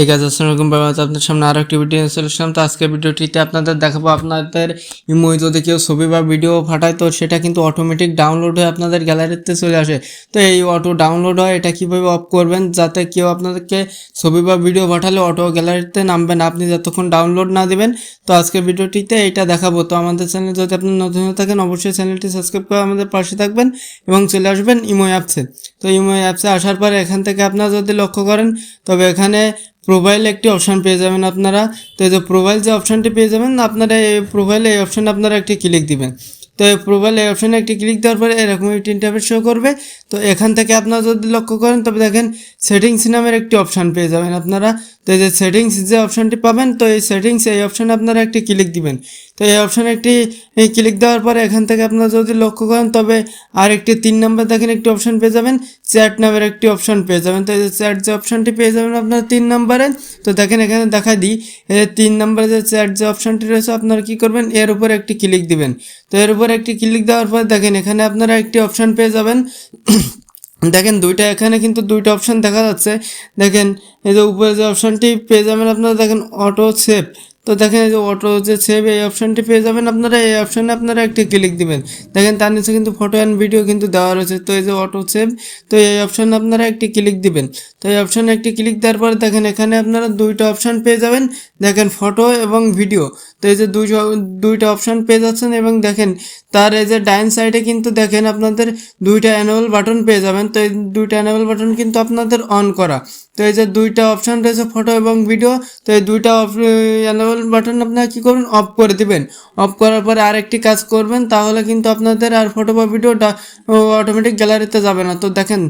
ঠিক আছে আসসালামাইকুম বাবা আপনাদের সামনে আরও একটি ভিডিও আসলাম। তো আজকের ভিডিওটিতে আপনাদের দেখাবো আপনাদের ইমোই। যদি কেউ ছবি বা ভিডিও পাঠায় তো সেটা কিন্তু অটোমেটিক ডাউনলোড হয়ে আপনাদের গ্যালারিতে চলে আসে। তো এই অটো ডাউনলোড হয়, এটা কীভাবে অফ করবেন? যাতে কেউ আপনাদেরকে ছবি বা ভিডিও পাঠালে অটো গ্যালারিতে নামবে না। আপনি যতক্ষণ ডাউনলোড না দিবেন, তো আজকের ভিডিওটিতে এটা দেখাবো। তো আমাদের চ্যানেল যদি আপনি নতুন হয়ে থাকেন, অবশ্যই চ্যানেলটি সাবস্ক্রাইব করে আমাদের পাশে থাকবেন এবং চলে আসবেন ইমো অ্যাপসে তো ইমো অ্যাপসে আসার পরে এখান থেকে আপনারা যদি লক্ষ্য করেন, তবে এখানে প্রোফাইল একটি অপশান পেয়ে যাবেন আপনারা। তো এই যে প্রোফাইল যে অপশানটি পেয়ে যাবেন, আপনারা এই প্রোফাইলে এই অপশানে আপনারা একটি ক্লিক দিবেন। তো এই প্রোফাইল এই অপশানে একটি ক্লিক দেওয়ার পরে এরকম একটি ইন্টারফেস শো করবে। তো এখান থেকে আপনারা যদি লক্ষ্য করেন, তবে দেখেন সেটিংস নামের একটি অপশান পেয়ে যাবেন আপনারা। তো এই যে সেটিংস যে অপশানটি পাবেন, তো এই সেটিংস এই অপশানে আপনারা একটি ক্লিক দিবেন। তো এই অপশানে একটি ক্লিক দেওয়ার পরে এখান থেকে আপনারা যদি লক্ষ্য করেন, তবে আর একটি তিন নাম্বার দেখেন একটি অপশান পেয়ে যাবেন চ্যাট নামের একটি অপশান পেয়ে যাবেন। তো এই যে চ্যাট যে অপশানটি পেয়ে যাবেন আপনারা তিন নাম্বারে, তো দেখেন এখানে দেখা দিই এই তিন নাম্বারে যে চ্যাট যে অপশানটি রয়েছে, আপনারা কী করবেন, এর উপর একটি ক্লিক দিবেন। তো এর উপর একটি ক্লিক দেওয়ার পর দেখেন এখানে আপনারা একটি অপশান পেয়ে যাবেন। দেখেন দুইটা এখানে কিন্তু দুইটা অপশান দেখা যাচ্ছে। দেখেন এই যে উপরে যে অপশানটি পেয়ে যাবেন আপনারা, দেখেন অটো সেভ তো দেখেন যে অটো যে সেভ এই অপশানটি পেয়ে যাবেন আপনারা, এই অপশানে আপনারা একটি ক্লিক দিবেন। দেখেন তার নিচে কিন্তু ফটো অ্যান্ড ভিডিও কিন্তু দেওয়া রয়েছে। তো এই যে অটো সেভ তো এই অপশানে আপনারা একটি ক্লিক দিবেন। তো এই অপশানে একটি ক্লিক দেওয়ার পরে দেখেন এখানে আপনারা দুইটা অপশান পেয়ে যাবেন। দেখেন ফটো এবং ভিডিও তো এই যে দুই দুইটা অপশান পেয়ে যাচ্ছেন এবং দেখেন তার এই যে ডাইন সাইডে কিন্তু দেখেন আপনাদের দুইটা অ্যানুয়াল বাটন পেয়ে যাবেন। তো এই দুইটা অ্যানুয়াল বাটন কিন্তু আপনাদের অন করা। তো এই যে দুইটা অপশান রয়েছে ফটো এবং ভিডিও তো এই দুইটা অ্যানুয়াল বাটন আপনারা কী করবেন অফ করে দিবেন। অফ করার পরে আরেকটি কাজ করবেন, তাহলে কিন্তু আপনাদের আর ফটো বা ভিডিওটা অটোমেটিক গ্যালারিতে যাবে না। তো দেখেন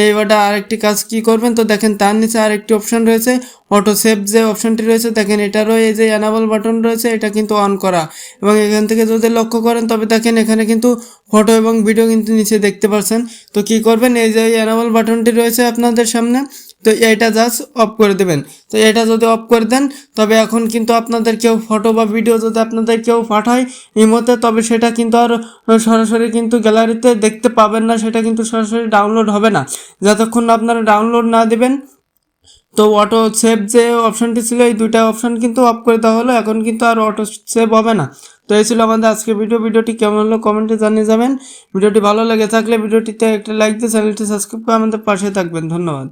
এইবারটা আরেকটি কাজ কি করবেন, তো দেখেন তার নিচে আরেকটি অপশান রয়েছে অটো সেভ যে অপশানটি রয়েছে, দেখেন এটারও এই যে অ্যানাবল বাটন রয়েছে, এটা কিন্তু অন করা। এবং এখান থেকে যদি লক্ষ্য করেন, তবে দেখেন এখানে কিন্তু ফটো এবং ভিডিও কিন্তু নিচে দেখতে পাচ্ছেন তো কি করবেন, এই যে অ্যানাবল বাটনটি রয়েছে আপনাদের সামনে তো এটা জাস্ট অফ করে দেবেন। তো এটা যদি অফ করে দেন, তবে এখন কিন্তু আপনাদের কেউ ফটো বা ভিডিও যদি আপনাদের কেউ পাঠায় ইমোতে তবে সেটা কিন্তু আর সরাসরি কিন্তু গ্যালারিতে দেখতে পাবেন না, সেটা কিন্তু সরাসরি ডাউনলোড হবে না। যতক্ষণ আপনারা ডাউনলোড না দেবেন, তো অটো সেভ যে অপশানটি ছিল, এই দুইটা অপশান কিন্তু অফ করে দেওয়া হলো। এখন কিন্তু আর অটো সেভ হবে না। তো এই ছিল আমাদের আজকে ভিডিও ভিডিওটি কেমন হলো কমেন্টে জানিয়ে যাবেন। ভিডিওটি ভালো লেগে থাকলে ভিডিওটিতে একটা লাইক দিয়ে চ্যানেলটি সাবস্ক্রাইব করে আমাদের পাশে থাকবেন। ধন্যবাদ।